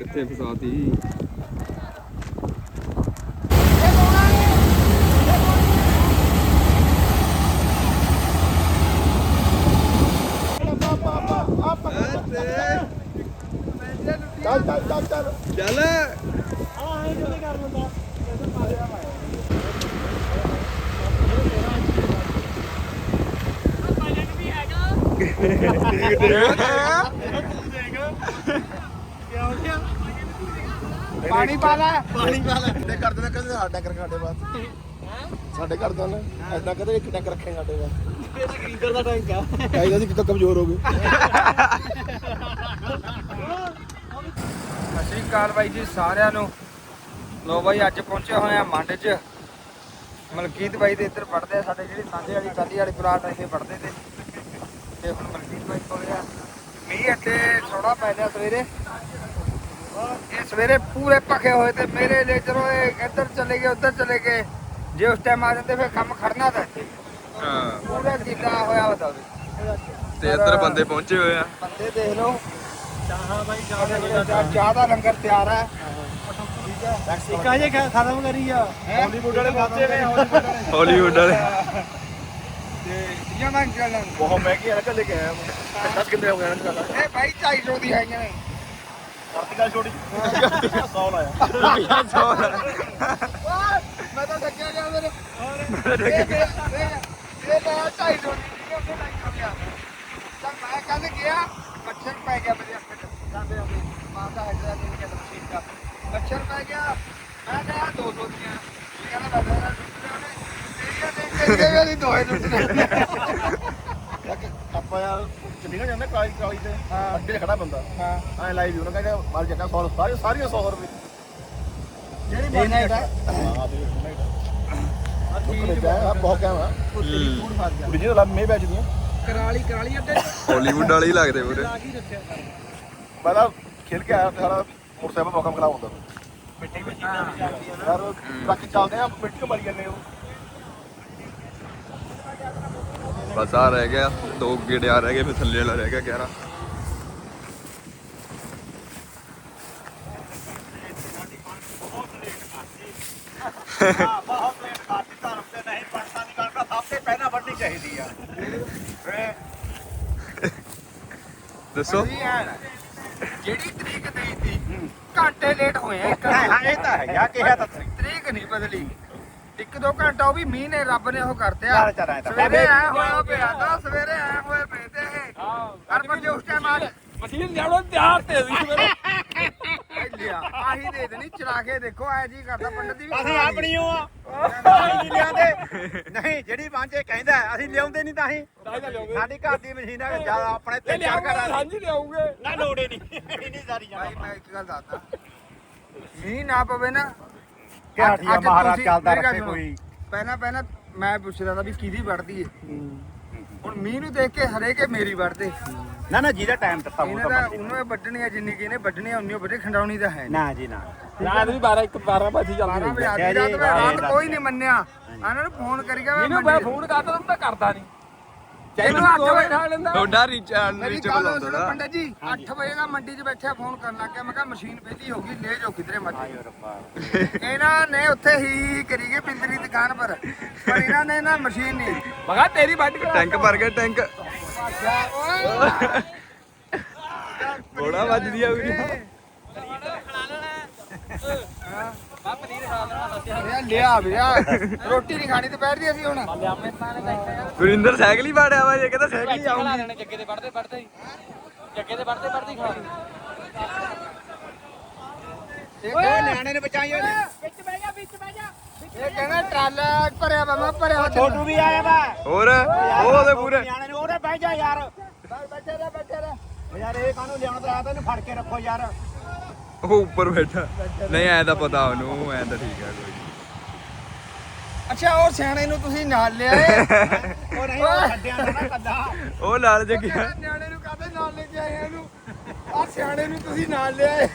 ਕਿੱਥੇ ਫਸਾਤੀ ਚੱਲ ਚੱਲ ਚੱਲ। ਚੱਲ। ਚੱਲ। ਪਾਣੀ ਪਾ ਲੈ। ਪਾਣੀ ਪਾ ਲੈ। ਤੇ ਕਰ ਦੇਣਾ ਕਹਿੰਦੇ ਸਾਡਾ ਕਰ ਸਾਡੇ ਬਾਅਦ ਸਾਡੇ ਘਰ ਦਾ ਨਾ ਐਦਾਂ ਕਦੇ ਇੱਕ ਟੈਂਕ ਰੱਖੇ ਸਾਡੇ ਬਾਅਦ ਸਪੀਕਰ ਦਾ ਟੈਂਕ ਆ ਕਾਇਦਾ ਦੀ ਕਿਤੋਂ ਕਮਜ਼ੋਰ ਹੋ ਗਏ। ਅਕਾਲ ਬਾਈ ਜੀ ਸਾਰਿਆਂ ਨੂੰ। ਲੋ ਬਾਈ ਅੱਜ ਪਹੁੰਚੇ ਹੋਏ ਆ ਮੰਡ 'ਚ। ਮਲਕੀਤ ਬਾਈ ਦੇ ਇੱਧਰ ਪੜਦੇ ਆ ਸਾਡੇ ਜਿਹੜੀ ਸਾਂਝੇ ਵਾਲੀ ਕਾਲੀ ਵਾਲੀ ਪਲਾਟ ਇੱਥੇ ਪੜਦੇ ਤੇ। ਤੇ ਹੁਣ ਮਲਕੀਤ ਬਾਈ ਕੋਲੇ ਆ। ਮੀਂਹ ਅੱਡੇ ਥੋੜਾ ਪੈ ਲਿਆ ਸਵੇਰੇ। ਇਹ ਸਵੇਰੇ ਪੂਰੇ ਭਖੇ ਹੋਏ ਤੇ ਮੇਰੇ ਲਈ ਚਲੋ ਇਹ ਇੱਧਰ ਚਲੇ ਗਏ ਉੱਧਰ ਚਲੇ ਗਏ ਜੇ ਉਸ ਟਾਈਮ ਆ ਜਾਂਦੇ ਫਿਰ ਕੰਮ ਖੜਨਾ ਤਾਂ। ਇੱਥੇ ਹਾਂ। ਪੂਰਾ ਗਿੱਲਾ ਹੋਇਆ ਹੁੰਦਾ ਵੀ। ਤੇ ਇੱਧਰ ਬੰਦੇ ਪਹੁੰਚੇ ਹੋਏ ਆ। ਬੰਦੇ ਦੇਖ ਲਓ। ਚਾਹਾਂ ਬਾਈ ਚਾਹ ਚਾਹ ਦਾ ਲੰਗਰ ਤਿਆਰ ਹੈ। ਇੱਕ ਅਜੇ ਖਤਮ ਕਰੀ ਆ। ਹਾਲੀਵੁੱਡ ਵਾਲੇ ਪਹੁੰਚੇ ਨੇ ਹਾਲੀਵੁੱਡ ਵਾਲੇ। ਤੇ ਜਮਾਂ ਚੱਲਣ ਬਹੁਤ ਮਹਿੰਗੀ ਹੈ ਕੱਲੇ ਕੇ ਆਇਆ ਮੈਂ। ਦੱਸ ਕਿੰਨੇ ਹੋ ਗਏ ਇਹਨਾਂ ਦਾ ਇਹ ਭਾਈ 250 ਦੀ ਹੈਗੀਆਂ ਨੇ। ਕਰਤੀ ਛੋਟੀ 100 ਲਾਇਆ ਮੈਂ ਤਾਂ ਥੱਕਿਆ ਗਿਆ ਮੇਰੇ ਇਹ ਇਹ ਇਹ ਤਾਂ 250 ਦੀ ਨਹੀਂ ਉਹਨੇ ਲਾਈ ਹੋ ਗਿਆ ਤਾਂ ਮੈਂ ਕੱਲ ਗਿਆ ਮੱਛਰ ਪੈ ਗਿਆ ਮੇਰੇ ਅੱਖ 'ਚ ਜਾਂਦੇ ਜਾਂਦੇ ਮਾਤਾ ਹਜਰਾ ਦੇ ਕੇ ਠੀਕ ਆ ਮੱਛਰ ਪੈ ਗਿਆ ਮੈਂ ਕਿਹਾ 200 ਦੀਆਂ ਇਹ ਕਹਿੰਦਾ ਬਾਬਾ ਨਾ ਟੁੱਟ ਜਾਣੇ ਤੇਰੀਆਂ ਦੇਖ ਕੇ ਦੋਏ ਟੁੱਟ ਯਾਰ ਚੰਡੀਗੜ੍ਹ ਜਾਂਦੇ ਕਾਲੀ ਕਾਲੀ ਤੇ ਹਾਂ। ਅੱਡੇ 'ਚ ਖੜਾ ਬੰਦਾ। ਹਾਂ। ਐ ਲਾਈਵ ਉਹਨਾਂ ਕਹਿੰਦਾ ਮਾਰ ਜੱਗਾ 100 ਸਾਰੀ ਸਾਰੀਆਂ 100 ਰੁਪਏ। ਜਿਹੜੀ ਬਣੀ ਹੈ ਹਾਂ ਦੇ ਆ। ਬਹੁਤ ਕਹਿਆ ਵਾ ਕੁੜੀ ਜੀ ਲੱਭ ਮੇ ਵੇਚਦੀਆਂ ਕਰਾਲੀ ਕਰਾਲੀ ਅੱਡੇ ਹਾਲੀਵੁੱਡ ਵਾਲੇ ਹੀ ਲੱਗਦੇ ਪੂਰੇ। ਤਾਂ ਖੇਲ ਕੇ ਆਇਆ ਸਾਰਾ ਮੋਟਰਸਾਈਕਲ ਮੌਕਮ ਖਰਾਬ ਹੁੰਦਾ। ਮਿੱਟੀ ਮਿੱਟੀ ਯਾਰ ਬਾਕੀ ਚੱਲਦੇ ਆ ਮਿੱਟੀ ਮਾਰੀ ਜਾਂਦੇ ਉਹ। ਬਸ ਆ ਰਹਿ ਗਿਆ ਦੋ ਗੇੜੇ ਆ ਰਹਿ ਗਏ ਫਿਰ ਥੱਲੇ ਵਾਲਾ ਰਹਿ ਗਿਆ 11 ਬਹੁਤ ਪਲੇਟ ਖਾਤੀ ਧਰਮ ਤੇ ਨਹੀਂ ਪੜਤਾ ਨਹੀਂ ਕਰਦਾ ਸਭ ਤੋਂ ਪਹਿਲਾਂ ਵੱਡੀ ਚਾਹੀਦੀ ਆ ਦੱਸੋ ਜਿਹੜੀ ਤਰੀਕ ਦੇਈ ਤੀ ਘੰਟੇ ਲੇਟ ਹੋਏ ਆ। ਇੱਕ ਹਾਂ ਇਹ ਤਾਂ ਹੈਗਾ ਕਿਹਾ ਤਾਂ ਤਰੀਕ ਨਹੀਂ ਬਦਲੀ। ਇੱਕ ਦੋ ਘੰਟਾ ਉਹ ਵੀ ਮੀਂਹ ਨੇ ਰੱਬ ਨੇ ਉਹ ਕਰਤਿਆ। ਚੱਲ ਚੱਲ ਐਂ ਤਾਂ ਸਵੇਰੇ ਆਇਆ ਹੋਇਆ ਪਿਆ ਤਾਂ ਸਵੇਰੇ ਆਇਆ ਹੋਏ ਪਏ ਤੇ ਇਹ। ਹਰ ਬੰਦੇ ਉਸ ਟਾਈਮ ਆ ਮਸ਼ੀਨ ਲਿਆਉਣ ਤਿਆਰ ਤੇ ਸੀ ਇਹ ਲਿਆ ਆਹੀ ਦੇ ਦੇਣੀ ਚਲਾ ਕੇ ਦੇਖੋ ਐ ਜੀ ਕਰਦਾ ਪੰਡਤ ਦੀ ਵੀ ਅਸੀਂ ਖਵਾ ਲਈ। ਆਪਣੀ ਓ ਆ। ਅਸੀਂ ਨਹੀਂ ਜਿਹੜੀ ਕਹਿੰਦਾ ਅਸੀਂ ਲਿਆਉਂਦੇ ਨਹੀਂ ਤਾਂ ਅਸੀਂ ਤਾਂ ਤਾਂ ਲਿਆਉਂਗੇ ਸਾਡੀ ਘਰ ਦੀ ਮਸ਼ੀਨ ਹੈ ਜ਼ਿਆਦਾ ਆਪਣੇ ਤੇ ਤੇ ਚਾਰ ਲਿਆਉਂਗੇ ਘਰਾਂ ਸਾਂਝੀ ਲਿਆਉਂਗੇ। ਨਾ ਲੋੜੇ ਨਹੀਂ ਨਹੀਂ ਸਾਰੀ ਭਾਈ ਮੈਂ ਇੱਕ ਗੱਲ ਦੱਸਦਾ। ਮੀਂਹ ਨਾ ਪਵੇ ਨਾ ਕਿਆ ਅੱਜ- ਠੀਕ ਆ, ਅੱਜ ਮਹਾਰਾਜ ਤੁਸੀਂ- ਚੱਲਦਾ ਮੇਰੀ ਗੱਲ ਰੱਖੇ ਸੁਣੋ। ਕੋਈ। ਪਹਿਲਾਂ ਪਹਿਲਾਂ ਮੈਂ ਪੁੱਛਦਾ ਤਾਂ ਵੀ ਕਿਹਦੀ ਵੜਦੀ ਏ ਹੁਣ ਮੀਂਹ ਨੂੰ ਦੇਖ ਕੇ ਹਰੇਕੇ ਮੇਰੀ ਵੜਦੇ ਨਾ ਨਾ ਜਿਹਦਾ ਟਾਈਮ ਦਿੱਤਾ ਉਹ ਇਹਨਾਂ ਤਾਂ ਦਾ ਮਰਜ਼ੀ ਉਹਨੂੰ ਇਹ ਵੱਢਣੀ ਆ ਜਿੰਨੀ ਕਿ ਇਹਨੇ ਵੱਢਣੀ ਆ ਉਨੀ ਵੱਢੇ ਖੰਡਾਉਣੀ ਤਾਂ ਹੈ ਨੀ। ਨਾ ਜੀ ਨਾ ਰਾਤ ਵੀ 12 ਇੱਕ 12 ਵਜੇ ਚੱਲਦੀ ਬਾਰਾਂ ਰਹੀ ਵਜੇ ਆਦੀ ਦੱਸਿਆ ਰਾਤ ਜੀ, ਮੈਂ ਰਾਤ ਦੱਸਿਆ। ਕੋਈ ਨਹੀਂ ਮੰਨਿਆ ਇਹਨਾਂ ਨੂੰ ਫੋਨ ਕਰੀ ਗਿਆ ਇਹਨੂੰ ਮੈਂ ਫੋਨ ਕਰਦਾ ਤਾਂ ਕਰਦਾ ਨਹੀਂ ਇਹਨੂੰ ਚਾਹੀਦਾ ਅੱਠ ਦੋ ਵਜੇ ਵਜੇ ਨਾਲ ਲੈਂਦਾ। ਤੁਹਾਡਾ ਰੀਚ ਮੇਰੀ ਰੀਚ ਗੱਲ ਬੁਲਾਉਂਦਾ ਸੁਣੋ ਦਾ ਪੰਡਤ ਜੀ 8 ਵਜੇ ਦਾ ਮੰਡੀ 'ਚ ਬੈਠਿਆ ਫੋਨ ਕਰਨ ਲੱਗ ਗਿਆ। ਮੈਂ ਕਿਹਾ ਮਸ਼ੀਨ ਵਿਹਲੀ ਹੋ ਗਈ ਲੈ ਜਾਓ ਕਿਧਰੇ ਮਰਜ਼ੀ ਇਹਨਾਂ ਨੇ ਉੱਥੇ ਹੀ ਹੀ ਕਰੀ ਗਏ ਪਿੰਦਰੀ ਦੁਕਾਨ ਪਰ ਪਰ ਇਹਨਾਂ ਨੇ ਨਾ ਮਸ਼ੀਨ ਨਹੀਂ। ਮਗਾ ਤੇਰੀ ਵੱਢ ਕੇ ਟੈਂਕ ਭਰ ਗਿਆ ਟੈਂਕ। ਬੋੜਾ ਵੱਜਦੀ ਆ ਵੀ ਇਹ ਲਿਆ ਵੀਰਾ ਰੋਟੀ ਨਹੀਂ ਖਾਣੀ ਦੁਪਹਿਰ ਦੀ ਅਸੀਂ ਹੁਣ। ਗੁਰਿੰਦਰ ਸਾਈਕਲ ਹੀ ਪਾੜਿਆ ਵਾ ਜੇ ਕਹਿੰਦਾ ਸਾਈਕਲ ਹੀ ਆਉਂਗੀ ਜੱਗੇ ਦੇ ਵੱਢਦੇ ਹੀ। ਜੱਗੇ ਦੇ ਵੱਢਦੇ ਵੱਢਦੇ ਖਾ ਇਹ ਕਹਿੰਦਾ ਨਿਆਣੇ ਨੇ ਬਚਾਈ ਓਏ ਇਹ ਕਹਿੰਦਾ ਟਰਾਲਾ ਭਰਿਆ ਵਾ ਮੈਂ ਭਰਿਆ ਛੋਟੂ ਵੀ ਆਇਆ ਵਾ। ਹੋਰ ਉਹ ਉਹਦੇ ਪੂਰੇ। ਨਿਆਣੇ ਨੂੰ ਉਹਦੇ ਬਹਿ ਜਾ ਯਾਰ। ਬੈਠੇ ਰਹਿ ਬੈਠੇ ਰਹਿ ਯਾਰ ਇਹ ਕਾਹਨੂੰ ਲਿਆਉਣ ਤੇ ਆਇਆ ਤਾਂ ਇਹਨੂੰ ਫੜ ਕੇ ਰੱਖੋ ਯਾਰ। ਉਹ ਉੱਪਰ ਬੈਠਾ। ਨਹੀਂ ਐ ਤਾਂ ਪਤਾ ਉਹਨੂੰ ਐ ਤਾਂ ਠੀਕ ਆ ਕੋਈ। ਅੱਛਾ ਉਹ ਸਿਆਣੇ ਨੂੰ ਤੁਸੀਂ ਨਾਲ ਲਿਆਏ ਉਹ ਨਹੀਂ ਉਹ ਛੱਡਿਆ ਨਾ ਨਾ ਕੱਦਾ ਉਹ ਲਾਲ ਜਗਿਆ ਨਿਆਣੇ ਨੂੰ ਕਾਹਦੇ ਨਾਲ ਲੈ ਕੇ ਆਏ ਇਹਨੂੰ? ਆ ਸਿਆਣੇ ਨੂੰ ਤੁਸੀਂ ਨਾਲ ਲਿਆਏ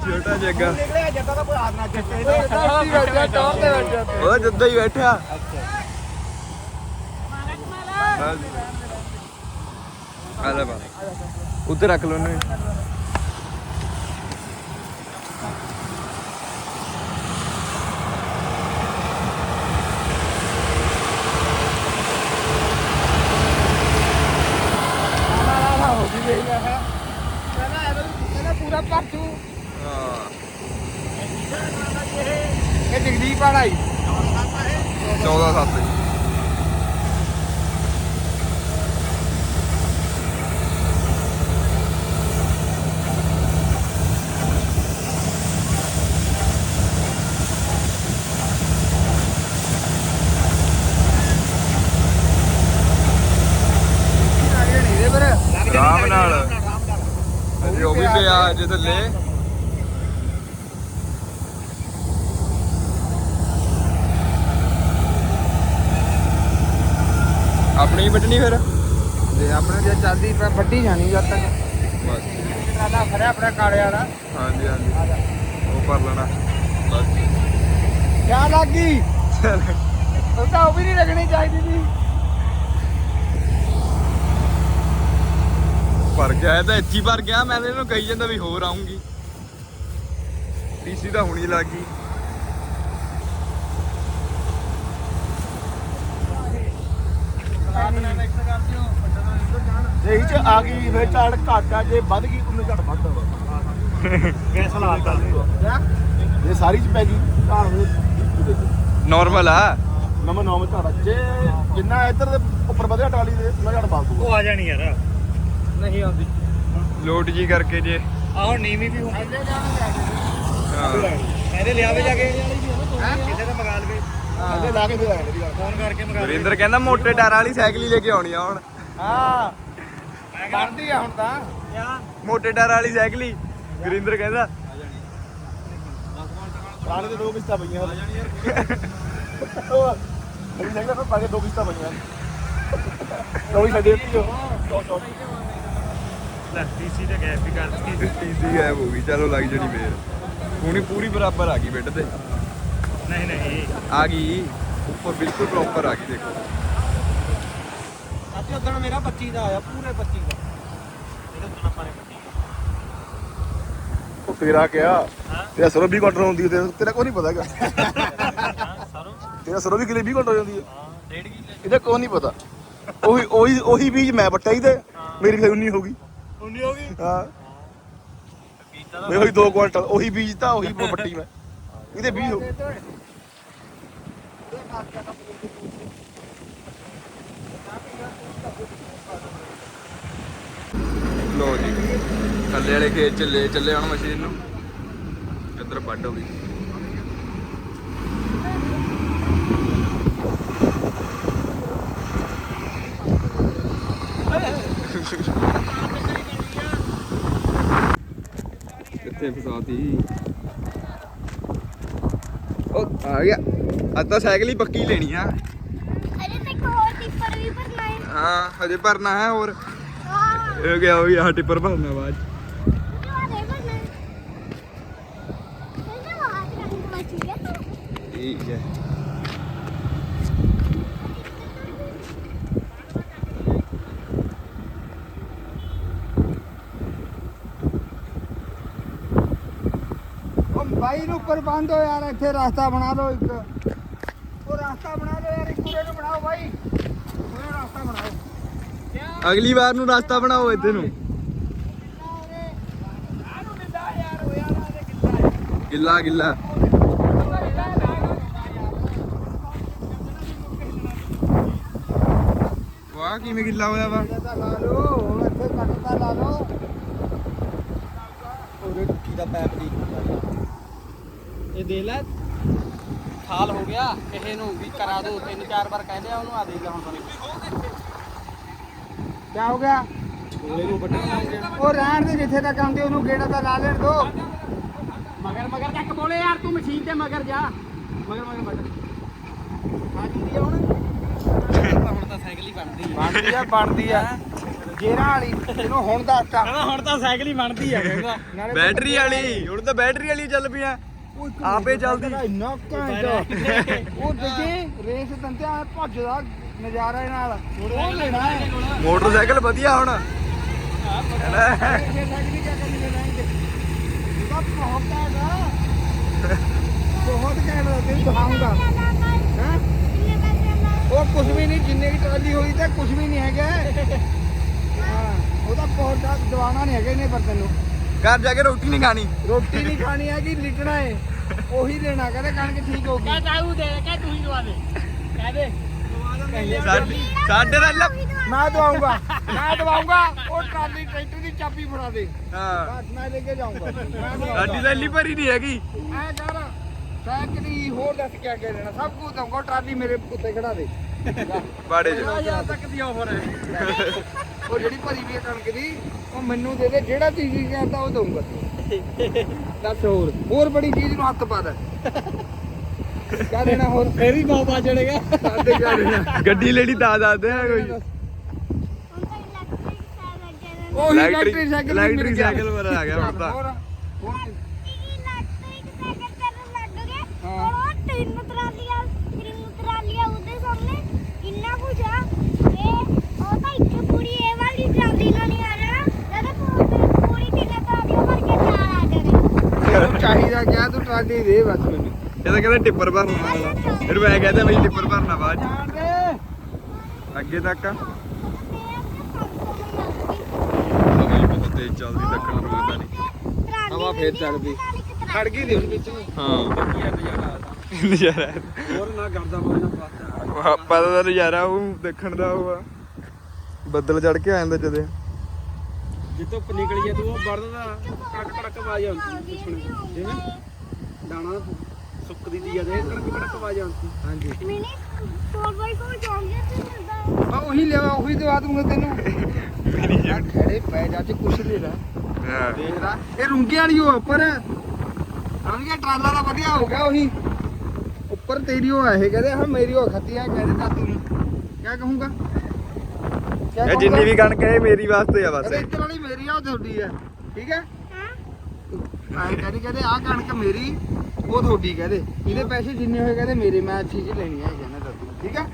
ਛੋਟਾ ਜੱਗਾ। ਨਿਕਲਿਆ ਜੱਗਾ ਤਾਂ ਕੋਈ ਹਾथ ਨਾ ਚੱਕੇ। ਉਹ ਜੱਦਾ ਹੀ ਬੈਠਾ। ਆ ਲੈ ਬਾ ਉੱਧਰ ਰੱਖ ਲਓ ਉਹਨੂੰ ਕਹਿੰਦਾ ਪੂਰਾ ਭਰਤੂ ਹਾਂ। ਇਹ ਜਗਦੀਪ ਵਾਲਾ ਹੀ। 14 7 ਇਹਦੇ ਪਰ ਆਰਾਮ ਨਾਲ ਅਜੇ ਉਹ ਵੀ ਪਿਆ ਅਜੇ ਥੱਲੇ। ਆਪਣੀ ਵੱਢਣੀ ਫਿਰ? ਤੇ ਆਪਣੇ ਜੇ ਚੱਲਦੀ ਪੈ ਵੱਡੀ ਜਾਣੀ ਜਦ ਤੱਕ। ਬਸ। ਟਰਾਲਾ ਫੜਿਆ ਆਪਣਾ ਕਾਲੇ ਵਾਲਾ। ਹਾਂਜੀ ਹਾਂਜੀ। ਉਹ ਭਰ ਲੈਣਾ। ਬਸ। ਕਿਆ ਲੱਗੀ ਉਹ ਤਾਂ ਉਹ ਵੀ ਨਹੀਂ ਲੱਗਣੀ ਚਾਹੀਦੀ ਸੀ ਭਰ ਗਿਆ ਇਹ ਤਾਂ ਇੱਥੇ ਭਰ ਗਿਆ ਮੈਂ ਤਾਂ ਇਹਨੂੰ ਕਹੀ ਜਾਂਦਾ ਵੀ ਹੋਰ ਆਉਂਗੀ ਟੀਸੀ ਤਾਂ ਹੁਣੀ ਲੱਗ ਗਈ। ਜੇ ਇਹ ਚ ਆ ਗਈ ਫਿਰ ਝਾੜ ਘੱਟ ਜੇ ਵੱਧ ਗਈ ਉਹਨੂੰ ਝਾੜ ਵੱਧ ਆ। ਗੈਸ ਲਾਤਾ ਜੇ ਸਾਰੀ ਚ ਪੈ ਗਈ ਝਾੜ ਨੂੰ ਨਾਰਮਲ ਆ? ਨਵਾਂ ਨਵਾਂ ਝਾੜ ਜੇ ਜਿੰਨਾ ਇੱਧਰ ਦੇ ਉੱਪਰ ਵਧਿਆ ਟਾਲੀ ਦੇ ਉਹਨਾਂ ਝਾੜ ਪਾ ਦੂਗਾ ਉਹ ਆ ਜਾਣੀ ਯਾਰ। ਨਹੀਂ ਆਉਂਦੀ। ਲੋਡ ਜੀ ਕਰਕੇ ਜੇ। ਆ ਹੁਣ ਨੀਵੀਂ ਵੀ ਹੁਣ ਹਾਂ। ਇਹਦੇ ਲਿਆਵੇ ਜਾ ਕੇ। ਕਿਸੇ ਦਾ ਮਗਾ ਲਵੇ। ਅੱਗੇ ਲਾ ਕੇ ਫਿਰ ਆਏ ਦੀ ਗੱਲ ਫੋਨ ਕਰਕੇ ਮਗਾ ਲਵੇ। ਵਰਿੰਦਰ ਕਹਿੰਦਾ ਮੋਟੇ ਟਾਇਰਾਂ ਵਾਲੀ ਸਾਈਕਲ ਹੀ ਲੈ ਕੇ ਆਉਣੀ ਆ ਹੁਣ। ਹਾਂ। ਬਣਦੀ ਆ ਹੁਣ ਤਾਂ। ਮੋਟੇ ਟਾਇਰਾਂ ਵਾਲੀ ਸਾਈਕਲ ਹੀ। ਗੁਰਿੰਦਰ ਕਹਿੰਦਾ। ਪੁਰਾਣੇ ਦੇ ਦੋ ਕਿਸ਼ਤਾਂ ਪਈਆਂ। ਉਹ ਅभी ਸਾਈਕਲ ਪਰ ਪਾ ਕੇ ਦੋ ਕਿਸ਼ਤਾਂ ਪਈਆਂ। ਕੋਈ ਛੱਡੇ। ਪੀਓ ਲੈ ਟੀਸੀ ਤੇ ਗੈਪ ਵੀ ਕਰਤੀ ਟੀਸੀ ਗਾਇਬ ਹੋ ਗਈ ਚਲੋ ਲੱਗ ਜਣੀ ਫੇਰ ਹੁਣੀ ਪੂਰੀ ਬਰਾਬਰ ਆ ਗਈ ਬੈੱਡ ਤੇ। ਨਹੀਂ ਨਹੀਂ। ਆ ਗਈ ਉੱਪਰ ਬਿਲਕੁਲ ਪ੍ਰੋਪਰ ਆ ਗਈ ਦੇਖੋ। ਅੱਜ ਉਦੋਂ ਮੇਰਾ 25 ਦਾ ਆਇਆ ਪੂਰੇ 25 ਦਾ। ਇਹਦੇ ਉੱਤੇ ਆਪਾਂ ਨੇ ਕੱਟੀ ਉਹ ਤੇਰਾ ਕਿਹਾ ਤੇਰਾ ਸਰੋਂ 20 ਕੁਆਂਟਲ ਹੁੰਦੀ ਹੈ ਤੇਰਾ- ਕੋਈ ਨਹੀਂ ਪਤਾ ਹੈਗਾ। ਸਰੋਂ? ਤੇਰਾ ਸਰੋਂ ਵੀ ਕਿਲੇ 20 ਕੁਆਂਟਲ ਹੋ ਜਾਂਦੀ ਹੈ ਹਾਂ ਡੇਢ ਕਿੱਲੇ। ਇਹਦਾ ਕੋਈ ਨਹੀਂ ਪਤਾ। ਉਹੀ ਉਹੀ ਉਹੀ ਬੀਜ ਮੈਂ ਵੱਟਾ ਹੀ ਤੇ ਮੇਰੀ ਫਿਰ 19 ਹੋ ਗਈ। ਹੋ। ਮੈਂ ਉਹੀ 2 ਕੁਆਂਟਲ ਉਹੀ ਬੀਜ ਤਾਂ ਉਹੀ ਵੱਟੀ ਮੈਂ। ਇਹਦੇ 20 ਹੋ ਲੋ ਜੀ ਥੱਲੇ ਵਾਲੇ ਖੇਤ ਚ ਲੈ ਚੱਲੇ ਹੁਣ ਮਸ਼ੀਨ ਨੂੰ। ਇੱਧਰ ਵੱਢ ਹੋ ਗਈ। ਕਿੱਥੇ ਫਸਾਤੀ ਉਹ ਆ ਗਿਆ। ਅੱਜ ਤਾਂ ਸਾਈਕਲ ਹੀ ਪੱਕੀ ਲੈਣੀ ਆ। ਅਰੇ ਤੇ ਇੱਕ ਹੋਰ ਟਿੱਪਰ ਵੀ ਭਰਨਾ ਹੈ। ਹਾਂ ਹਜੇ ਭਰਨਾ ਹੈ ਹੋਰ। ਇਹ ਗਿਆ ਵੀ ਆ ਟਿੱਪਰ ਭਰਨਾ ਬਾਅਦ ਹੈ। ਠੀਕ ਹੈ। ਉਹ ਬਾਈ ਨੂੰ ਉੱਪਰ ਬੰਦ ਹੋ ਯਾਰ ਇੱਥੇ ਰਸਤਾ ਬਣਾ ਲਓ ਇੱਕ। ਉਹ ਰਸਤਾ ਬਣਾ ਲਓ ਯਾਰ ਇੱਕ ਪੂਰੇ ਨੂੰ ਬਣਾਓ ਬਾਈ। ਪੂਰੇ ਰਸਤਾ ਬਣਾਓ। ਅਗਲੀ ਵਾਰ ਨੂੰ ਰਸਤਾ ਬਣਾਓ ਇੱਥੇ ਨੂੰ। ਗਿੱਲਾ ਗਿੱਲਾ। ਵਾਹ ਕਿਵੇਂ ਗਿੱਲਾ ਹੋਇਆ ਵਾ? ਲਾ ਲਓ ਇੱਥੇ ਕੱਟਦਾ ਲਾ ਲਓ। ਉਹਦੇ ਟੁੱਟੀ ਦਾ ਪੈਪ ਲੀਕ ਇਹ ਦੇ ਲੈ। ਖਾਲ ਹੋ ਗਿਆ ਕਿਸੇ ਨੂੰ ਵੀ ਕਰਾ ਦੋ ਤਿੰਨ ਚਾਰ ਵਾਰ ਕਹਿੰਦੇ ਆ ਉਹਨੂੰ ਆ ਦੇ ਲੈ ਹੁਣ ਬਣੇ। ਕੀ ਹੋ ਗਿਆ? ਗੋਲੇ ਨੂੰ ਵੱਢਣਾ। ਉਹ ਰਹਿਣ ਦੇ ਜਿੱਥੇ ਤੱਕ ਆਉਂਦੇ ਉਹਨੂੰ ਗੇੜਾ ਤਾਂ ਲਾ ਲੈਣ ਦੋ। ਮਗਰ ਮਗਰ ਤੱਕ ਬੋਲੇ ਯਾਰ ਤੂੰ ਮਸ਼ੀਨ ਤੇ ਮਗਰ ਜਾ। ਮਗਰ ਮਗਰ ਆ ਜੂਦੀ ਆ ਹੁਣ ਹੁਣ ਤਾਂ ਸਾਈਕਲ ਹੀ ਬਣਦੀ ਆ। ਬਣਦੀ ਆ ਬਣਦੀ ਆ। ਜੇਰਾ ਵਾਲੀ ਇਹਨੂੰ ਹੁਣ ਕਹਿੰਦਾ ਹੁਣ ਤਾਂ ਸਾਈਕਲ ਹੀ ਬਣਦੀ ਆ ਕਹਿੰਦਾ। ਬੈਟਰੀ ਵਾਲੀ ਹੁਣ ਤਾਂ ਬੈਟਰੀ ਵਾਲੀ ਚੱਲ ਪਈਆਂ। ਉਹ ਇੱਕ ਆਪੇ ਚੱਲਦੀ। ਇੰਨਾ ਘੈਂਟ ਉਹ ਦੇਖੇ ਰੇਸ ਦੰਦਿਆਂ ਭੱਜਦਾ ਨਜ਼ਾਰਾ ਇਹ ਨਾਲ। ਉਹ ਲੈਣਾ ਹੈ। ਮੋਟਰਸਾਈਕਲ ਵਧੀਆ ਹੁਣ। ਇਹ ਸਾਈਕਲ ਕੀ ਕਰਨੀ ਲੈਣਾ ਹੈ ਇਹਦਾ ਬਹੁਤ ਘੈਂਟ ਆ ਬਹੁਤ ਘੈਂਟ ਆ ਤੈਨੂੰ ਦਿਖਾਉਂਗਾ ਹੈਂ? ਕਿੰਨੇ ਪੈਸੇ ਦਾ ਉਹ ਕੁਝ ਵੀ ਨਹੀਂ ਜਿੰਨੇ ਦੀ ਟਰਾਲੀ ਹੋਈ ਤੇ ਕੁਝ ਵੀ ਨਹੀਂ ਹੈਗਾ। ਹਾਂ ਉਹਦਾ ਪੌੜਾ ਦਵਾਣਾ ਨਹੀਂ ਹੈਗਾ ਇਹਨੇ ਪਰ ਤੈਨੂੰ। ਘਰ ਜਾ ਕੇ ਰੋਟੀ ਨਹੀਂ ਖਾਣੀ। ਰੋਟੀ ਨਹੀਂ ਖਾਣੀ ਹੈਗੀ ਲਿਟਣਾ ਹੈ ਉਹੀ ਦੇਣਾ ਕਹਿੰਦੇ ਕਣਕ ਠੀਕ ਹੋ ਗਈ। ਚਾਹੂ ਦੇ ਕਹਿ ਤੂੰ ਹੀ ਦਵਾ ਦੇ। ਕਹਿ ਦੇ। ਸਾਡੇ ਸਾਡੇ ਦਾ ਲੱਭ ਮੈਂ ਦਵਾਉਂਗਾ ਮੈਂ ਦਵਾਉਂਗਾ ਉਹ ਟਰਾਲੀ ਟਰੈਕਟਰ ਦੀ ਚਾਬੀ ਫੜਾ ਦੇ। ਹਾਂ। ਬਸ ਮੈਂ ਲੈ ਕੇ ਜਾਊਂਗਾ। ਸਾਡੀ ਤਾਂ ਇੱਲੀ ਭਰੀ ਨਹੀਂ ਹੈਗੀ। ਐ ਕਰ ਸਾਈਕਲੀ ਹੋਰ ਦੱਸ ਕਿਆ ਕਹਿ ਦੇਣਾ ਸਭ ਕੁਝ ਦਊਂਗਾ ਟਰਾਲੀ ਮੇਰੇ ਉੱਤੇ ਖੜਾ ਦੇ। ਬਾੜੇ ਚ। 50000 ਤੱਕ ਦੀ ਆਫਰ ਹੈ। ਉਹ ਜਿਹੜੀ ਭਰੀ ਵੀ ਕਣਕ ਦੀ ਉਹ ਮੈਨੂੰ ਦੇ ਦੇ ਜਿਹੜਾ ਚੀਜ਼ ਕਹਿੰਦਾ ਉਹ ਦਊਂਗਾ। ਦੱਸ ਹੋਰ ਹੋਰ ਬੜੀ ਚੀਜ਼ ਨੂੰ ਹੱਥ ਪਾ ਦੇ। ਕਿਆ ਦੇਣਾ ਹੋਰ? ਫੇਰ ਹੀ ਬਹੁਤ ਬਾਜਣੇਗਾ ਸਾਡੇ ਦੇਣਾ। ਗੱਡੀ ਲੈਣੀ ਤਾਂ ਦੱਸਦੇ ਆ ਕੋਈ। ਹੁਣ ਤਾਂ ਇਲੈਕਟ੍ਰਿਕ ਸਾਈਕਲ ਉਹੀ ਇਲੈਕਟ੍ਰਿਕ ਸਾਈਕਲ ਇਲੈਕਟ੍ਰਿਕ ਪਰ ਆ ਗਿਆ ਹੁਣ ਤਾਂ। ਹੋਰ ਹੋਰ ਇਲੈਕਟ੍ਰਿਕ ਸਾਈਕਲ ਚੱਲਣ ਲੱਗ ਗਏ ਹਾਂ। ਔਰ ਉਹ ਤਿੰਨ ਟਰਾਲੀਆਂ ਤਿੰਨ ਟਰਾਲੀਆਂ ਉਹਦੇ ਸਾਹਮਣੇ ਇੰਨਾ ਕੁਝ ਆ ਇਹ ਉਹ ਤਾਂ ਇੱਕ ਪੂਰੀ ਇਹ ਵਾਲੀ ਟਰਾਲੀ ਨਾਲ ਨਹੀਂ ਆ ਜਾਣਾ ਜਦੋਂ ਪੂਰੀ ਤਿੰਨ ਟਰਾਲੀਆਂ ਭਰ ਕੇ ਚਾਰ ਆ ਜਾਣੇ ਤੈਨੂੰ ਚਾਹੀਦਾ ਕਿਆ ਤੂੰ ਟਰਾਲੀ ਦੇ ਬਸ ਮੈਨੂੰ। ਇਹ ਤਾਂ ਕਹਿੰਦੇ ਟਿੱਪਰ ਭਰਨਾ ਵਾਲਾ ਫਿਰ ਮੈਂ ਕਹਿੰਦਾ ਬਈ ਟਿੱਪਰ ਭਰਨਾ ਬਾਅਦ ਦੇ। ਚ ਅੱਗੇ ਤੱਕ ਆ। ਤੇ ਸਮਝ ਬਹੁਤ ਤੇਜ਼ ਚੱਲਦੀ ਦੱਖਣ ਰੋਦਾ ਨਹੀਂ ਹਵਾ ਫੇਰ ਚੱਲਦੀ ਖੜ ਗਈ ਦੀ ਹੁਣ ਵਿੱਚ ਨੂੰ। ਹਾਂ। ਨਜ਼ਾਰਾ। ਹੋਰ ਨਾ ਕਰਦਾ ਬੋਲਣਾ ਆਪਾਂ ਦਾ ਨਜ਼ਾਰਾ ਉਹ ਦੇਖਣ ਦਾ ਉਹ ਆ। ਬੱਦਲ ਚੜ ਕੇ ਆ ਜਾਂਦਾ ਜਦੇ। ਜਿੱਤੋਂ ਨਿਕਲੀ ਆ ਤੂੰ ਉਹ ਵੜਦਾ ਕੜਕ ਕੜਕ ਆਵਾਜ਼ ਆਉਂਦੀ ਪਿਛਣੇ ਜਿਵੇਂ। ਦਾਣਾ ਸੁੱਕਦੀ ਦੀ ਜਦੇ ਕੜਕ ਕੜਕ ਆਵਾਜ਼ ਆਉਂਦੀ ਹਾਂਜੀ। ਮਿਨੀ 4x4 ਜਾਉਂਗੇ ਤੇ ਮਿਲਦਾ ਮੈਂ ਉਹੀ ਲਿਆ ਉਹੀ ਦਵਾ ਦੂੰਗਾ ਤੈਨੂੰ। ਮੇਰੀ ਖੜੇ ਪੈ ਜਾ ਤੇ ਕੁਛ ਦੇ ਦਾ ਹਾਂ। ਦੇਖ ਲਾ ਇਹ ਰੁੰਗੇ ਵਾਲੀ ਉਹ ਉੱਪਰ। ਰੁੰਗੇ ਟਰਾਲਾ ਦਾ ਵਧੀਆ ਹੋ ਗਿਆ ਉਹੀ। ਉੱਪਰ ਤੇਰੀ ਉਹ ਹੈ ਇਹ ਕਹਿੰਦੇ ਹਾਂ ਮੇਰੀ ਉਹ ਖੱਤੀ ਹੈ ਕਹਿੰਦੇ ਦਾਦੂ ਨੂੰ। ਕਿਆ ਕਹੂੰਗਾ? ਇਹ ਜਿੰਨੀ ਵੀ ਕਣਕ ਹੈ ਮੇਰੀ ਵਾਸਤੇ ਆ ਬਸ। ਇੱਧਰ ਵਾਲੀ ਮੇਰੀ ਆ ਉਹ ਤੁਹਾਡੀ ਹੈ ਠੀਕ ਹੈ? ਹਾਂ। ਆਏ ਕਹਿੰਦੇ ਕਹਿੰਦੇ ਆਹ ਕਣਕ ਮੇਰੀ ਉਹ ਤੁਹਾਡੀ ਕਹਿੰਦੇ ਇਹਦੇ ਪੈਸੇ ਜਿੰਨੇ ਹੋਏ ਕਹਿੰਦੇ ਮੇਰੇ ਮੈਂ ਜਿਹੀ ਲੈਣੀ ਹੈ ਕਹਿੰਦਾ ਦਾਦੂ ਠੀਕ ਹੈ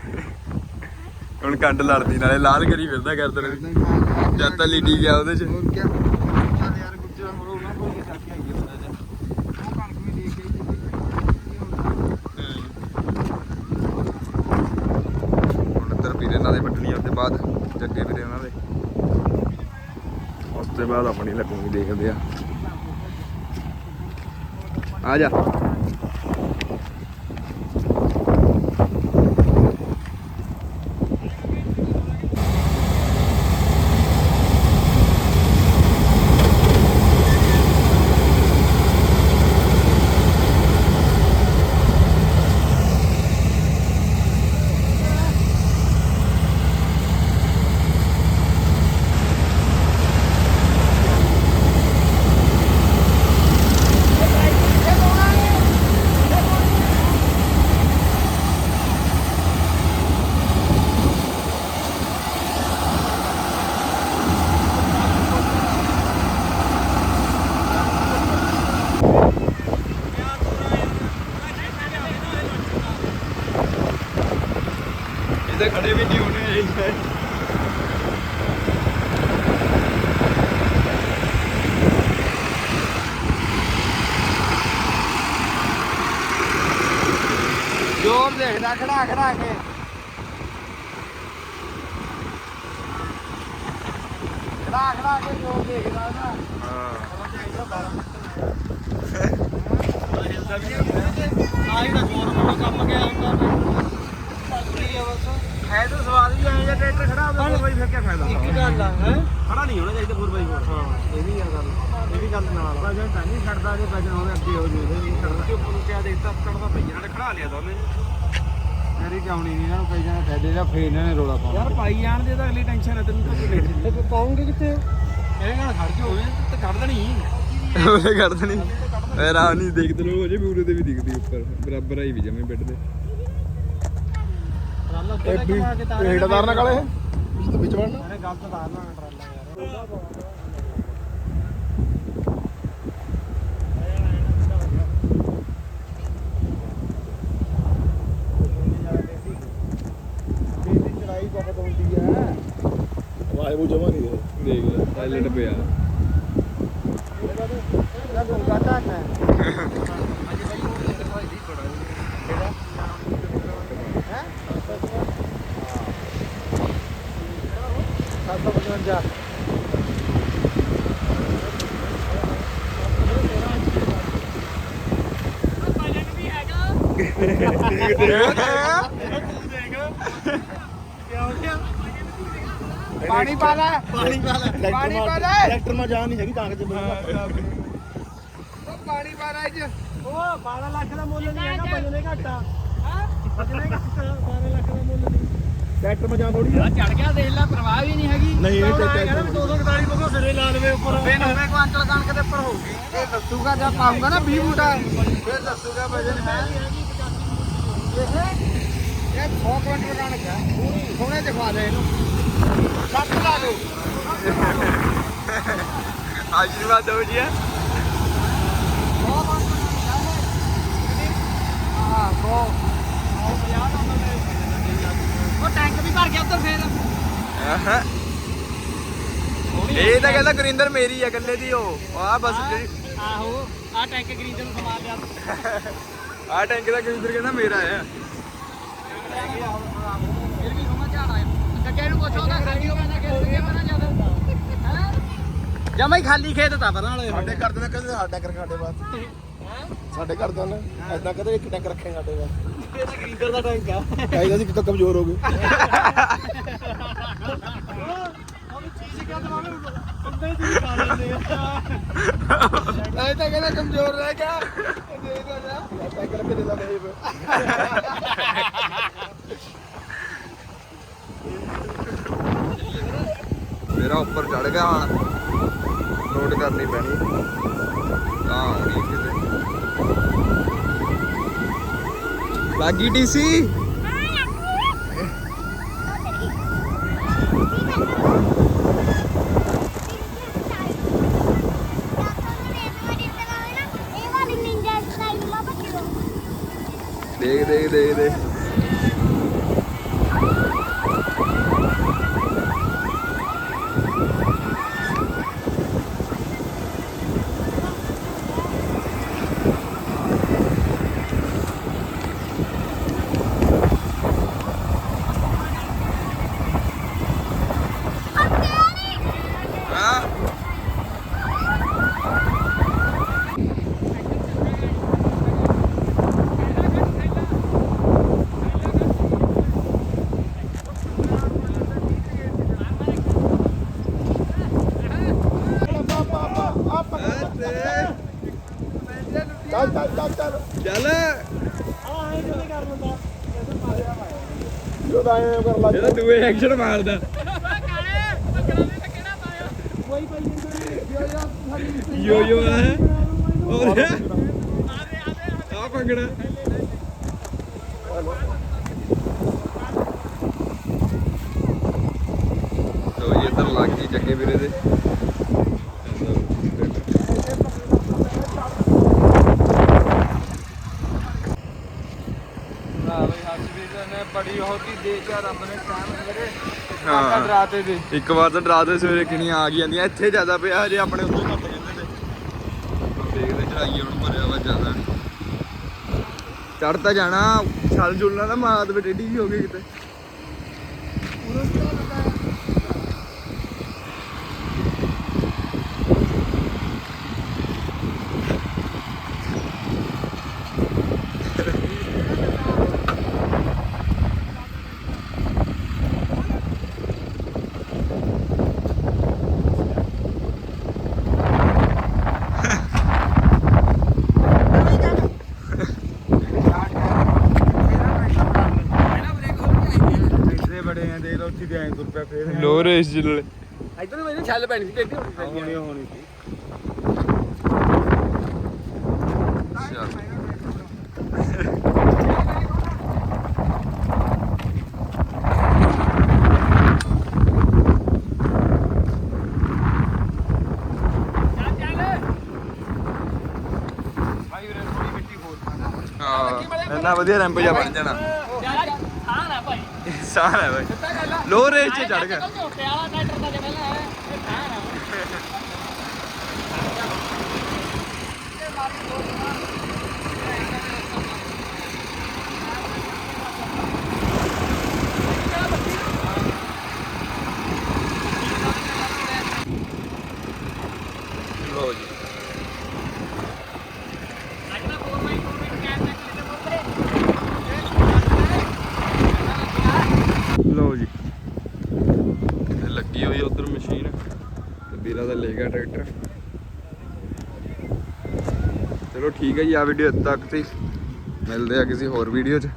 ਹੁਣ ਕੰਡ ਲੜਦੀ ਨਾਲੇ ਲਾਲ ਕਰੀ ਫਿਰਦਾ ਕਰਦਾ ਜਦ ਤਾਂ ਲੀਡੀ ਗਿਆ ਉਹਦੇ ਚ। ਹੋਰ ਕੀ ਚੱਲ ਯਾਰ ਗੁੱਜਰਾ ਮਰੋ ਨਾ ਕੋਈ ਚੱਕ ਕੇ ਆਈਏ ਬੰਦਾ ਜਾ ਉਹ ਕਣਕ ਵੀ ਦੇ ਕੇ ਹੁਣ ਇੱਧਰ ਵੀਰੇ ਇਹਨਾਂ ਦੇ ਵੱਢਣੀਆਂ ਤੇ ਬਾਅਦ ਜੱਗੇ ਵੀਰੇ ਉਹਨਾਂ ਦੇ। ਉਸ ਤੋਂ ਬਾਅਦ ਆਪਣੀ ਲੱਗੂਗੀ ਦੇਖਦੇ ਆ। ਆ ਜਾ। ਜ਼ੋਰ ਦੇਖਦਾ ਖੜਾ ਖੜਾ ਕੇ। ਖੜਾ ਖੜਾ ਕੇ ਜ਼ੋਰ ਦੇਖਦਾ ਨਾ। ਆਹੀ ਤਾਂ ਜ਼ੋਰ ਬੜਾ ਕੰਮ ਗਿਆ ਹੁੰਦਾ ਪੱਕੀ ਆ ਬਸ ਹੈ ਤਾਂ ਸਵਾਦ ਵੀ ਆਏ ਜੇ ਟਰੈਕਟਰ ਖੜਾ ਹੋਵੇ ਕੋਈ ਫਿਰ ਕੀ ਫਾਇਦਾ। ਇੱਕ ਗੱਲ ਆ ਹੈ? ਖੜਾ ਨਹੀਂ ਹੋਣਾ ਚਾਹੀਦਾ 4x4 ਹਾਂ ਇਹ ਵੀ ਆ ਗੱਲ। ਇਹ ਵੀ ਗੱਲ ਨਾਲ ਆ। ਵਜਨ ਤਾਂ ਨਹੀਂ ਛੱਡਦਾ ਜੇ ਵਜਨ ਹੋਵੇ ਅੱਗੇ ਹੋ ਜੂਵੇ ਨਹੀਂ ਛੱਡਦਾ। ਕਿਉਂ ਨੂੰ ਕਿਹਾ ਦੇਖਤਾ ਚੜਦਾ ਪਈ ਨਾਲੇ ਖੜਾ ਲਿਆ ਦੋਨੇ ਮੇਰੀ ਜਾਉਣੀ ਨਹੀਂ ਇਹਨਾਂ ਨੂੰ ਕਈ ਜਾਣੇ ਫਾਇਦੇ ਦਾ ਫੇਰ ਇਹਨਾਂ ਨੇ ਰੋਲਾ ਪਾਉਣਾ। ਯਾਰ ਪਾਈ ਜਾਣ ਦੇ ਤਾਂ ਅਗਲੀ ਟੈਨਸ਼ਨ ਹੈ ਤੈਨੂੰ ਤਾਂ ਕੋਈ ਨਹੀਂ ਪਾਉਂਗੇ ਕਿੱਥੇ? ਇਹਦੇ ਨਾਲ ਖੜ ਜਾ ਹੋਵੇ ਤੇ ਕੱਢ ਦੇਣੀ ਉਹਨੇ ਕੱਢ ਦੇਣੀ ਐ ਰਾਹ ਨਹੀਂ ਦੇਖਦੇ ਲੋਕ ਅਜੇ ਵੀ ਉਰੇ ਤੇ ਵੀ ਦਿਖਦੀ ਉੱਪਰ। ਬਰਾਬਰ ਆਈ ਵੀ ਜਮੇ ਬੈੱਡ ਦੇ ਟਰਾਲਾ ਉੱਤੇ ਲੈ ਕੇ ਤਾਰ ਹੇਠ ਤਾਰਨਾ ਕਾਲੇ? ਵਿੱਚ ਵਿੱਚ ਵੜਨਾ? ਅਰੇ ਗਲਤ ਤਾਰ ਲਾ ਟਰਾਲਾ। ਯਾਰ ਚੜਾਈ ਬਹੁਤ ਹੁੰਦੀ ਹੈ ਆਵਾਜ਼ ਉਹ ਜਮਾ ਨਹੀਂ ਦੇਖ ਲੈ ਸਾਇਲੈਂਟ ਪਿਆ। ਸੱਤ ਸੌ ਪਚਵੰਜਾ। ਪਾਣੀ ਪਾ ਲੈ। ਪਾਣੀ ਪਾ ਲੈ। ਪਾਣੀ ਪਾ ਲੈ। ਟਰੈਕਟਰ ਮਾ ਜਾਣ ਨਹੀਂ ਹੈਗੀ ਕਾਗਜ਼ ਉਹ ਪਾਣੀ ਪਾ ਲੈ ਅੱਜ। ਉਹ 12 ਲੱਖ ਦਾ ਮੁੱਲ ਨਹੀਂ ਹੈਗਾ ਭਜਨੇ ਘਾਟਾ ਹਾਂ? ਭਜਨੇ ਘਾਟਾ 12 ਲੱਖ ਦਾ ਮੁੱਲ ਨਹੀਂ। ਟਰੈਕਟਰ ਮਾ ਜਾਣ ਥੋੜੀ ਆ। ਚੜ ਗਿਆ ਦੇਖ ਲੈ ਪਰਵਾਹ ਵੀ ਨਹੀਂ ਹੈਗੀ। ਨਹੀਂ ਇਹ ਟਰੈਕਟਰ 241 ਬਗੋ ਸਿਰੇ ਲਾ ਲਵੇ ਉੱਪਰ। ਬੇ 90 ਕੁਆਂਟਲ ਕਣਕ ਦੇ ਉੱਪਰ ਹੋਊਗੀ। ਇਹ ਦੱਸੂਗਾ ਜਦ ਪਾਉਂਗਾ ਨਾ 20 ਬੂਟਾ। ਫਿਰ ਦੱਸੂਗਾ ਵਜਨ ਹੈ। ਇਹ 100 ਕੁਆਂਟਲ ਕਣਕ ਹੈ ਪੂਰੀ ਸੋਹਣੇ ਦਿਖਾ ਦੇ ਇਹਨੂੰ ਸੱਤ ਲਾ ਦੋ ਆਸ਼ੀਰਵਾਦ ਦਿਓ ਜੀ ਹਾਂ ਉਹ ਟੈਂਕ ਵੀ ਭਰ ਗਿਆ ਉੱਧਰ ਫੇਰ ਇਹ ਤਾਂ ਕਹਿੰਦਾ ਗੁਰਿੰਦਰ ਮੇਰੀ ਆ ਇਕੱਲੇ ਦੀ ਉਹ। ਆ ਬਸ ਜਿਹੜੀ ਆਹੋ ਆ ਟੈਂਕ ਗਰੀਨ ਨੂੰ ਸਮਾਨ ਲਿਆ। ਆ ਟੈਂਕ ਦਾ ਗੁਰਿੰਦਰ ਕਹਿੰਦਾ ਮੇਰਾ ਆ। ਫਿਰ ਵੀ ਸੋਹਣਾ ਝਾੜ ਆਇਆ ਕੱਕੇ ਨੂੰ ਪੁੱਛੋ ਉਹਦਾ ਖਾਲੀ ਹੋ ਗਿਆ ਕਿ ਕਿਵੇਂ ਬਣਾ ਜਾਂਦਾ ਜਮਾ ਹੀ ਖਾਲੀ ਖੇਤ ਤਾਂ ਪਰਾਂ ਵਾਲੇ। ਸਾਡੇ ਘਰ ਦੇ ਨੇ ਕਹਿੰਦੇ ਸਾਡਾ ਟੈਂਕਰ ਸਾਡੇ ਬਾਅਦ ਸਾਡੇ ਘਰ ਦੇ ਨੇ ਐਦਾਂ ਕਦੇ ਇੱਕ ਟੈਂਕਰ ਰੱਖੇ ਸਾਡੇ ਬਾਅਦ ਇਹ ਤਾਂ ਗ੍ਰੀਨਰ ਦਾ ਟੈਂਕ ਆ। ਕਹਿੰਦੇ ਸੀ ਕਿਤੋਂ ਕਮਜ਼ੋਰ ਹੋ ਗਏ। ਐ ਤਾਂ ਕਹਿੰਦਾ ਕਮਜ਼ੋਰ ਰਹਿ ਗਿਆ ਦੇ ਦੋ ਜਾ ਟੈਂਕਰ ਰੱਖੇ ਦੇ ਦਾ ਨਹੀਂ ਮੇਰਾ ਉੱਪਰ ਚੜ ਗਿਆ ਹੁਣ। ਨੋਟ ਕਰਨੀ ਪੈਣੀ। ਤਾਂ ਆਉਣੀ ਕਿਤੇ ਲੱਗੀ ਡੀਸੀ ਇਹ ਵਾਲੀ ਨਿੰਜਾ ਸਟਾਈਲ ਮਾ ਬੱਚੋ ਦੇਖ ਦੇਖ ਦੇਖ ਦੇਖ ਹਾਂ ਚੱਲ ਚੱਲ ਚੱਲ ਚੱਲ ਚੱਲ ਆਹ ਇਹ ਕਿਵੇਂ ਕਰ ਲੈਂਦਾ ਜੋ ਦਾ ਐਂ ਕਰ ਲੱਗ ਇਹਦਾ ਦੂਏ ਐਕਸ਼ਨ ਮਾਰਦਾ। ਯੋ ਯੋ ਹੈ ਹੋਰ। ਆ ਪੰਗੜਾ ਲੋ ਜੀ ਇੱਧਰ ਲੱਗ ਗਈ ਜੱਗੇ ਵੀਰੇ ਦੇ ਨਾ ਬਈ ਹਰਸ਼ਵੀਰ ਨੇ ਬੜੀ ਹੋਤੀ ਦੇ ਕੇ ਰੱਬ ਨੇ ਟਾਈਮ ਮੇਰੇ ਹਾਂ। ਡਰਾਤੇ ਦੇ। ਇੱਕ ਵਾਰ ਤਾਂ ਡਰਾ ਦੇ ਸਵੇਰੇ ਕਿੰਨੀਆਂ ਆ ਗਈਆਂ ਇੱਥੇ ਜ਼ਿਆਦਾ ਪਿਆ ਹਜੇ ਆਪਣੇ ਉੱਤੇ ਘੱਟ ਕਹਿੰਦੇ ਨੇ। ਦੇਖਦੇ ਚੜਾਈ ਹੁਣ ਭਰਿਆ ਵਾ ਜ਼ਿਆਦਾ ਚੜ ਤਾਂ ਜਾਣਾ ਛਲ ਜੁਲਣਾ ਨਾ ਮਾਤ ਵੀ ਟੇਢੀ ਜੀ ਹੋ ਗਈ ਕਿਤੇ ਇੱਥੇ ਬੜੇ ਆ ਦੇ ਲੋ ਉੱਥੇ ਦੇ 100 ਰੁਪਏ ਫੇਰ ਲੋ ਰੇਸ ਜਿਲੇ। ਇਧਰ ਨੂੰ ਮੈਨੂੰ ਛੱਲ ਪੈਣੀ ਸੀ ਟੇਢੀ ਹੋਣੀ ਹੋਣੀ ਹੋਣੀ ਸੀ। ਭਾਈ ਇੰਨਾ ਵਧੀਆ ਰੈਂਪ ਜਾ ਬਣ ਜਾਣਾ। ਹਾਂ। ਨਾ ਭਾਈ ਸਾਹ ਹੈ ਬਾਈ ਲੋ ਰੇਸ 'ਚ ਚੜ ਗਿਆ। ਗਿਆ ਟਰੈਕਟਰ। ਚਲੋ ਠੀਕ ਹੈ ਜੀ ਆ ਵੀਡੀਓ ਇੱਥੇ ਤੱਕ ਸੀ। ਮਿਲਦੇ ਆ ਕਿਸੇ ਹੋਰ ਵੀਡੀਓ 'ਚ।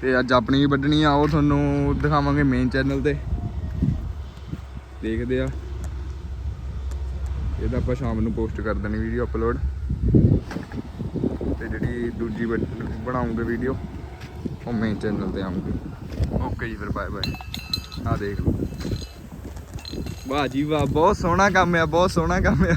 ਤੇ ਅੱਜ ਆਪਣੀ ਵੀ ਵੱਢਣੀ ਆ, ਉਹ ਤੁਹਾਨੂੰ ਦਿਖਾਵਾਂਗੇ ਮੇਨ ਚੈਨਲ ਤੇ। ਦੇਖਦੇ ਆ। ਇਹਦਾ ਆਪਾਂ ਸ਼ਾਮ ਨੂੰ ਪੋਸਟ ਕਰ ਦੇਣੀ ਵੀਡੀਓ ਅਪਲੋਡ ਤੇ ਜਿਹੜੀ ਦੂਜੀ ਬਣਾਉਂਗੇ ਵੀਡੀਓ ਉਹ ਮੇਨ ਚੈਨਲ ਤੇ ਆਉਂਗੀ ਓਕੇ ਜੀ, ਫਿਰ ਬਾਏ ਬਾਏ ਆ ਦੇਖ ਲਓ। ਵਾਹ ਜੀ ਵਾਹ ਬਹੁਤ ਸੋਹਣਾ ਕੰਮ ਆ ਬਹੁਤ ਸੋਹਣਾ ਕੰਮ ਆ।